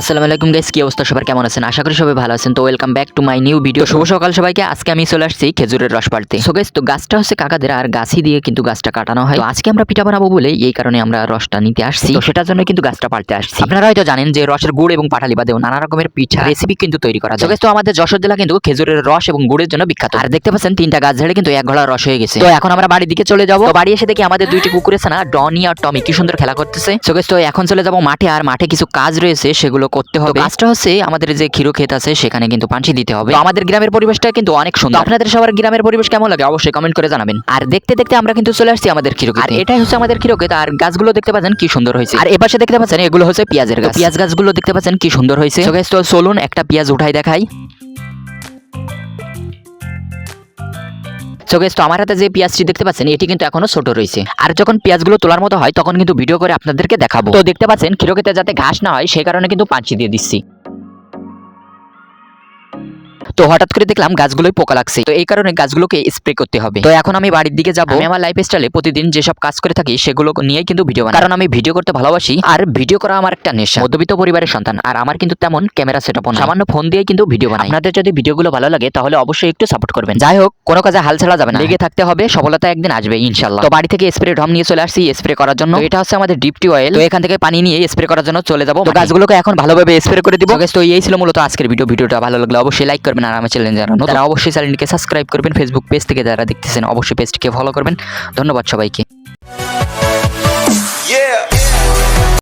আসসালামু আলাইকুম গাইস কি অবস্থা? সবার কেমন আছেন? আশা করি সবাই ভালো আছেন। তো welcome back to my new video শুভ সকাল সবাইকে আজকে আমি চলে আসছি খেজুরের রস পাড়তে সো গাইস তো গাছটা হচ্ছে কাকাদের আর গাছই দিয়ে কিন্তু গাছটা কাটানো হয়। তো আজকে আমরা পিঠা বানাবো বলে এই কারণে আমরা রসটা নিতে আসছি। তো সেটার জন্য কিন্তু গাছটা পাড়তে আসছি। আপনারা হয়তো জানেন যে রসের গুড় এবং পাটালি বাদেও নানা রকমের পিঠা রেসিপি কিন্তু তৈরি করা যায়। তো আমাদের যশোর জেলা কিন্তু খেজুরের রস এবং গুড়ের জন্য বিখ্যাত। আর দেখতে পাচ্ছেন তিনটা গাছ ঝেড়ে কিন্তু এক ঘোড়া রস হয়ে গেছে। তো এখন আমরা বাড়ির দিকে চলে যাব। বাড়ি এসে দেখি আমাদের দুইটি কুকুরের ছানা ডনি আর টমি। কি সুন্দর খেলা করতেছে। So guys, তো এখন চলে যাব মাঠে। আর মাঠে কিছু কাজ রয়েছে সেগুলো করতে হবে। কাজটা হচ্ছে আমাদের যে ক্ষীর ক্ষেত আছে সেখানে কিন্তু পাঞ্চি দিতে হবে। আমাদের গ্রামের পরিবেশটা কিন্তু অনেক সুন্দর। আপনাদের সবার গ্রামের পরিবেশ কেমন লাগে? অবশ্যই কমেন্ট করে জানাবেন। আর দেখতে দেখতে আমরা কিন্তু চলে আসছি আমাদের ক্ষীর আর এটাই হচ্ছে আমাদের ক্ষীর ক্ষেত। আর গাছগুলো দেখতে পাচ্ছেন কি সুন্দর হয়েছে। আর এপাশে দেখতে পাচ্ছেন এগুলো হচ্ছে পেঁয়াজের গাছ। পেঁয়াজ গাছগুলো দেখতে পাচ্ছেন কি সুন্দর হয়েছে। চলুন একটা পেঁয়াজ উঠাই দেখাই। সো আমার হাতে যে পেঁয়াজটি দেখতে পাচ্ছেন, এটি কিন্তু এখনও ছোট রয়েছে। আর যখন পেঁয়াজগুলো তোলার মতো হয়, তখন কিন্তু ভিডিও করে আপনাদেরকে দেখাবো। তো দেখতে পাচ্ছেন ক্ষীরকেতে যাতে ঘাস না হয়, সেই কারণে কিন্তু পাঁচি দিয়ে দিচ্ছি। তো হঠাৎ করে দেখলাম গাছগুলোই পোকা লাগছে। তো এই কারণে গাছগুলোকে স্প্রে করতে হবে। তো এখন আমি বাড়ির দিকে যাব। আমি আমার লাইফ স্টাইলে প্রতিদিন যেসব কাজ করে থাকি, সেগুলো নিয়ে কিন্তু ভিডিও কারণ আমি ভিডিও করতে ভালোবাসি, আর ভিডিও করা আমার একটা নেশা। মধ্যবিত্ত পরিবারের সন্তান, আর আমার কিন্তু তেমন ক্যামেরা না সামান্য ফোন দিয়ে কিন্তু ভিডিও বানাই। আপনাদের যদি ভিডিওগুলো ভালো লাগে, তাহলে অবশ্যই একটু সাপোর্ট করবেন। যাই হোক, কোনো কাজে হাল ছাড়া যাবে না। লেগে থাকতে হবে, সফলতা একদিন আসবে ইনশাল্লাহ তো বাড়ি থেকে স্প্রে ড্রাম নিয়ে চলে আসছি স্প্রে করার জন্য। এটা হচ্ছে আমাদের ডিপটি অয়েল তো এখান থেকে পানি নিয়ে স্প্রে করার জন্য চলে যাব। গাছগুলোকে এখন ভালোভাবে স্প্রে করে দিব। তো এই ছিল মূলত আজকের ভিডিও ভিডিওটা ভালো লাগলে অবশ্যই লাইক করবেন আর আমার চ্যানেল জানানো তারা অবশ্যই চ্যানেলটিকে সাবস্ক্রাইব করবেন। ফেসবুক পেজ থেকে যারা দেখতেছেন অবশ্যই পেজটিকে ফলো করবেন। ধন্যবাদ সবাইকে।